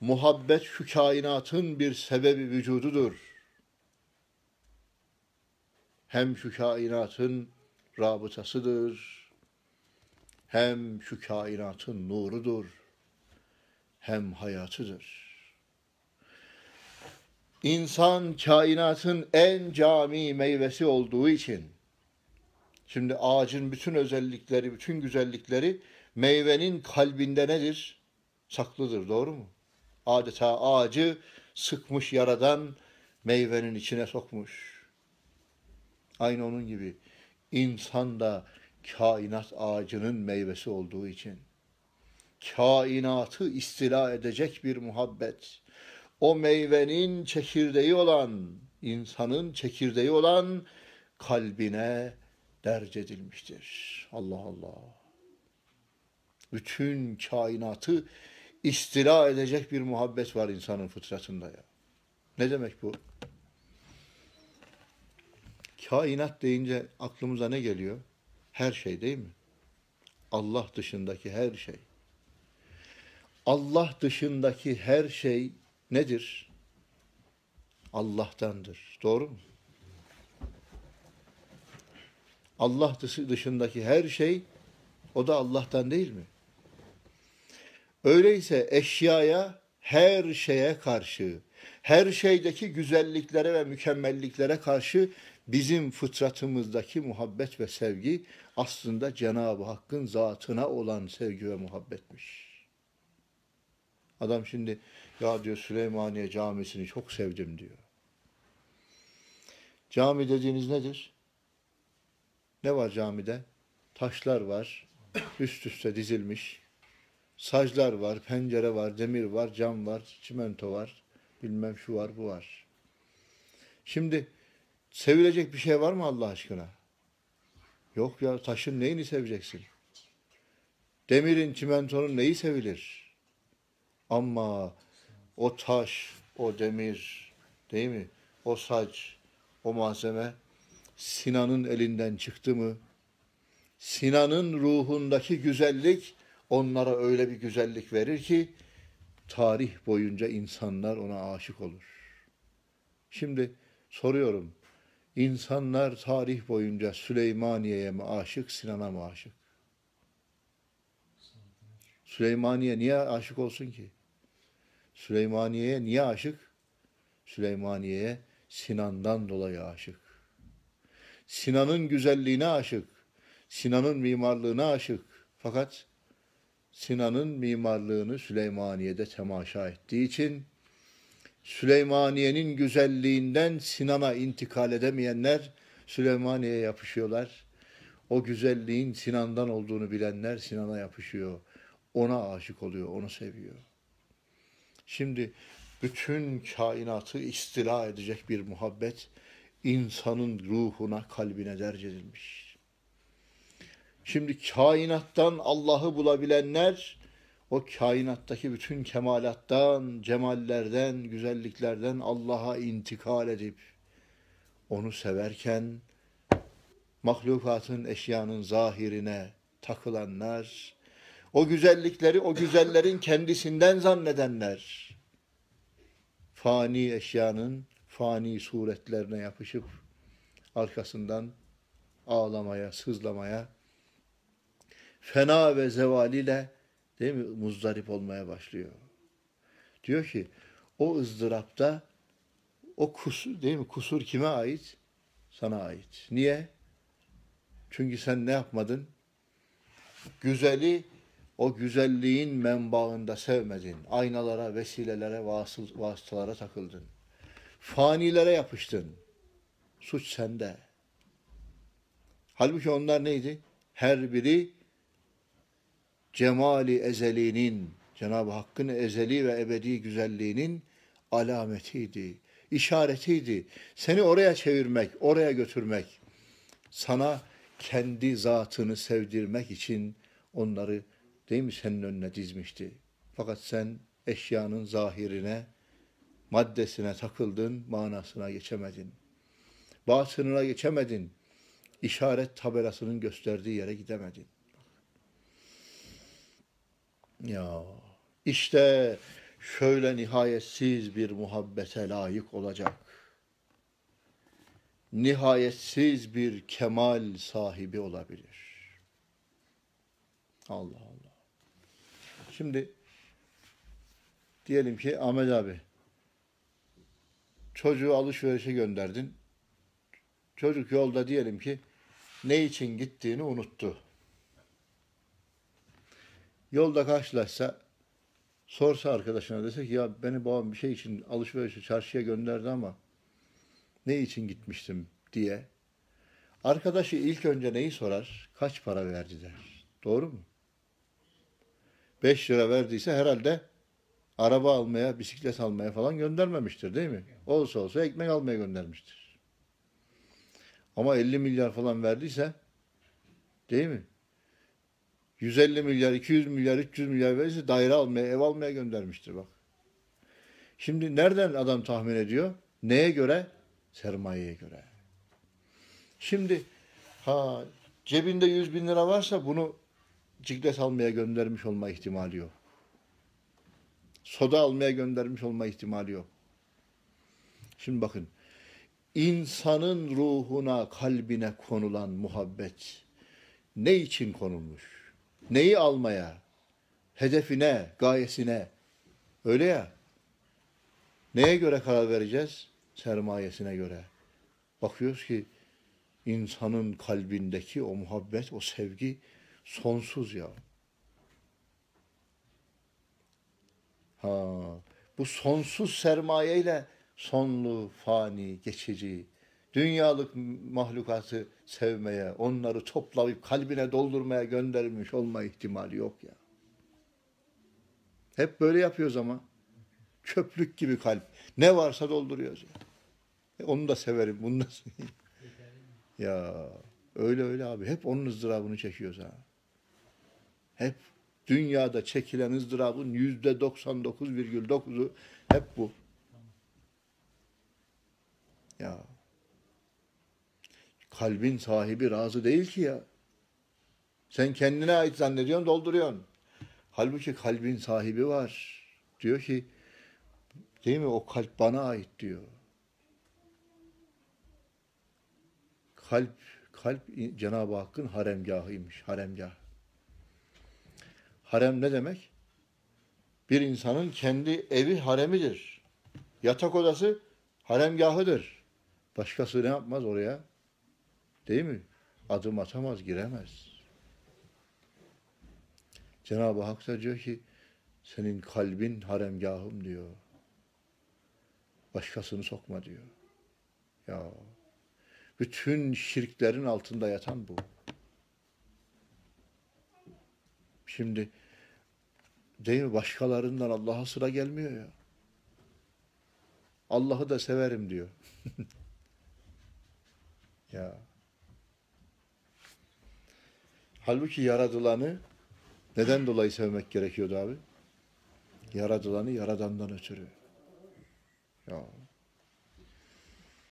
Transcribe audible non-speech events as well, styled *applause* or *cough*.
muhabbet şu kainatın bir sebebi vücududur. Hem şu kainatın rabıtasıdır, hem şu kainatın nurudur, hem hayatıdır. İnsan kainatın en cami meyvesi olduğu için, şimdi ağacın bütün özellikleri, bütün güzellikleri meyvenin kalbinde nedir? Saklıdır, doğru mu? Adeta ağacı sıkmış yaradan meyvenin içine sokmuş. Aynı onun gibi insan da kainat ağacının meyvesi olduğu için kainatı istila edecek bir muhabbet. O meyvenin çekirdeği olan, insanın çekirdeği olan kalbine derc edilmiştir. Allah Allah. Bütün kainatı istila edecek bir muhabbet var insanın fıtratında ya. Ne demek bu? Kainat deyince aklımıza ne geliyor? Her şey değil mi? Allah dışındaki her şey. Allah dışındaki her şey nedir? Allah'tandır. Doğru mu? Allah dışındaki her şey o da Allah'tan değil mi? Öyleyse eşyaya, her şeye karşı, her şeydeki güzelliklere ve mükemmelliklere karşı bizim fıtratımızdaki muhabbet ve sevgi aslında Cenab-ı Hakk'ın zatına olan sevgi ve muhabbetmiş. Adam şimdi ya diyor Süleymaniye camisini çok sevdim diyor. Cami dediğiniz nedir? Ne var camide? Taşlar var, üst üste dizilmiş. Saclar var, pencere var, demir var, cam var, çimento var, bilmem şu var, bu var. Şimdi sevilecek bir şey var mı Allah aşkına? Yok ya taşın neyini seveceksin? Demirin, çimentonun neyi sevilir? Ama o taş, o demir, değil mi? O sac, o malzeme Sinan'ın elinden çıktı mı? Sinan'ın ruhundaki güzellik onlara öyle bir güzellik verir ki tarih boyunca insanlar ona aşık olur. Şimdi soruyorum. İnsanlar tarih boyunca Süleymaniye'ye mi aşık, Sinan'a mı aşık? Süleymaniye niye aşık olsun ki? Süleymaniye'ye niye aşık? Süleymaniye'ye Sinan'dan dolayı aşık. Sinan'ın güzelliğine aşık. Sinan'ın mimarlığına aşık. Fakat Sinan'ın mimarlığını Süleymaniye'de temaşa ettiği için Süleymaniye'nin güzelliğinden Sinan'a intikal edemeyenler Süleymaniye'ye yapışıyorlar. O güzelliğin Sinan'dan olduğunu bilenler Sinan'a yapışıyor. Ona aşık oluyor, onu seviyor. Şimdi bütün kainatı istila edecek bir muhabbet insanın ruhuna, kalbine derc edilmiş. Şimdi kainattan Allah'ı bulabilenler o kainattaki bütün kemalattan, cemallerden, güzelliklerden Allah'a intikal edip onu severken mahlukatın, eşyanın zahirine takılanlar, o güzellikleri o güzellerin *laughs* kendisinden zannedenler, fani eşyanın fani suretlerine yapışıp arkasından ağlamaya, sızlamaya, fena ve zevaliyle değil mi muzdarip olmaya başlıyor. Diyor ki o ızdırapta o kusur değil mi? Kusur kime ait? Sana ait. Niye? Çünkü sen ne yapmadın? Güzeli o güzelliğin menbaında sevmedin. Aynalara, vesilelere, vasıl, vasıtalara takıldın. Fanilere yapıştın. Suç sende. Halbuki onlar neydi? Her biri cemali ezelinin, Cenab-ı Hakk'ın ezeli ve ebedi güzelliğinin alametiydi, işaretiydi. Seni oraya çevirmek, oraya götürmek, sana kendi zatını sevdirmek için onları değil mi senin önüne dizmişti. Fakat sen eşyanın zahirine, maddesine takıldın, manasına geçemedin. Batınına geçemedin. İşaret tabelasının gösterdiği yere gidemedin. Ya işte şöyle nihayetsiz bir muhabbete layık olacak. Nihayetsiz bir kemal sahibi olabilir. Allah Allah. Şimdi diyelim ki Ahmet abi çocuğu alışverişe gönderdin. Çocuk yolda diyelim ki ne için gittiğini unuttu. Yolda karşılaşsa sorsa arkadaşına dese ki ya beni babam bir şey için alışverişe çarşıya gönderdi ama ne için gitmiştim diye. Arkadaşı ilk önce neyi sorar? Kaç para verdi der. Doğru mu? 5 lira verdiyse herhalde araba almaya, bisiklet almaya falan göndermemiştir değil mi? Olsa olsa ekmek almaya göndermiştir. Ama 50 milyar falan verdiyse değil mi? 150 milyar, 200 milyar, 300 milyar verirse daire almaya, ev almaya göndermiştir bak. Şimdi nereden adam tahmin ediyor? Neye göre? Sermayeye göre. Şimdi ha cebinde 100 bin lira varsa bunu ciklet almaya göndermiş olma ihtimali yok. Soda almaya göndermiş olma ihtimali yok. Şimdi bakın. insanın ruhuna, kalbine konulan muhabbet ne için konulmuş? Neyi almaya? Hedefine, gayesine. Öyle ya. Neye göre karar vereceğiz? Sermayesine göre. Bakıyoruz ki insanın kalbindeki o muhabbet, o sevgi sonsuz ya. Ha, bu sonsuz sermayeyle sonlu, fani, geçici, dünyalık mahlukatı sevmeye, onları toplayıp kalbine doldurmaya göndermiş olma ihtimali yok ya. Hep böyle yapıyoruz ama. Çöplük gibi kalp. Ne varsa dolduruyoruz ya. E, onu da severim, bunu da seveyim. Ya öyle öyle abi. Hep onun ızdırabını çekiyoruz ha. Hep dünyada çekilen ızdırabın yüzde 99,9'u hep bu. Ya kalbin sahibi razı değil ki ya. Sen kendine ait zannediyorsun, dolduruyorsun. Halbuki kalbin sahibi var. Diyor ki, değil mi o kalp bana ait diyor. Kalp, kalp Cenab-ı Hakk'ın haremgahıymış, haremgah. Harem ne demek? Bir insanın kendi evi haremidir. Yatak odası haremgahıdır. Başkası ne yapmaz oraya? Değil mi? Adım atamaz, giremez. Cenab-ı Hak da diyor ki senin kalbin haremgahım diyor. Başkasını sokma diyor. Ya bütün şirklerin altında yatan bu. Şimdi değil mi başkalarından Allah'a sıra gelmiyor ya. Allah'ı da severim diyor. *laughs* ya. Halbuki yaradılanı neden dolayı sevmek gerekiyordu abi? Yaradılanı yaradandan ötürü. Ya.